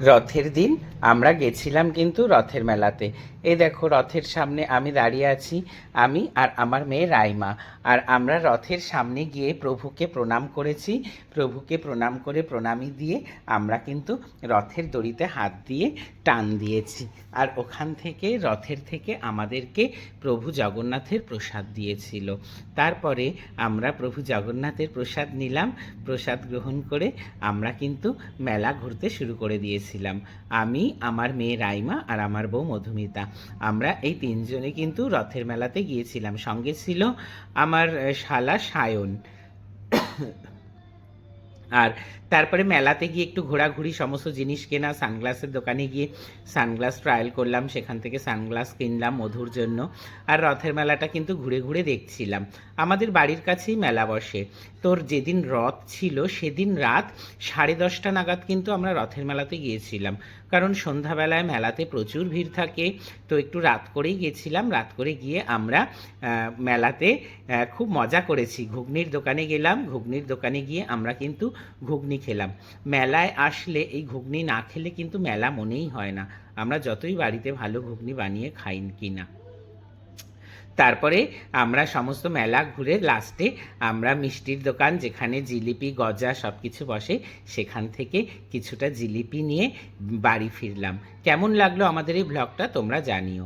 রথের দিন, আমরা গেছিলাম কিন্তু রথের মেলাতে। এই দেখো, রথের সামনে আমি দাঁড়িয়ে আছি, আমি আর আমার মেয়ে রাইমা। আর আমরা রথের সামনে গিয়ে প্রভুকে প্রণাম করেছি। প্রভুকে প্রণাম করে প্রণামী দিয়ে আমরা কিন্তু রথের দড়িতে হাত দিয়ে টান দিয়েছি। আর ওখান থেকে, রথের থেকে আমাদেরকে প্রভু জগন্নাথের প্রসাদ দিয়েছিল। তারপরে আমরা প্রভু জগন্নাথের প্রসাদ নিলাম। প্রসাদ গ্রহণ করে আমরা কিন্তু মেলা ঘুরতে শুরু করে দিয়েছিলাম আমি, আমার মেয়ে রাইমা আর আমার বউ মধুমিতা। আমরা এই তিনজনে কিন্তু রথের মেলাতে গিয়েছিলাম। সঙ্গে ছিল আমার শালা সায়ন। আর তারপরে মেলাতে গিয়ে একটু ঘোরাঘুরি সমস্ত জিনিস কেনা, সানগ্লাসের দোকানে গিয়ে সানগ্লাস ট্রায়াল করলাম, সেখান থেকে সানগ্লাস কিনলাম মধুর জন্য। আর রথের মেলাটা কিন্তু ঘুরে ঘুরে দেখছিলাম। আমাদের বাড়ির কাছেই মেলা বসে। তোর যেদিন রথ ছিল, সেদিন রাত সাড়ে দশটা নাগাদ কিন্তু আমরা রথের মেলাতে গিয়েছিলাম। কারণ সন্ধ্যাবেলায় মেলাতে প্রচুর ভিড় থাকে। তো একটু রাত করেই গেছিলাম। রাত করে গিয়ে আমরা মেলাতে খুব মজা করেছি। ঘুগনির দোকানে গেলাম। ঘুগনির দোকানে গিয়ে আমরা কিন্তু ঘুগনি খেলাম। মেলায় আসলে এই ঘুগনি না খেলে কিন্তু মেলা মনেই হয় না। আমরা যতই বাড়িতে ভালো ঘুগনি বানিয়ে খাই কি না। তারপরে আমরা সমস্ত মেলা ঘুরে লাস্টে আমরা মিষ্টির দোকান যেখানে জিলিপি, গজা সব কিছু বসে, সেখান থেকে কিছুটা জিলিপি নিয়ে বাড়ি ফিরলাম। কেমন লাগল আমাদের এই ব্লগটা তোমরা জানিও।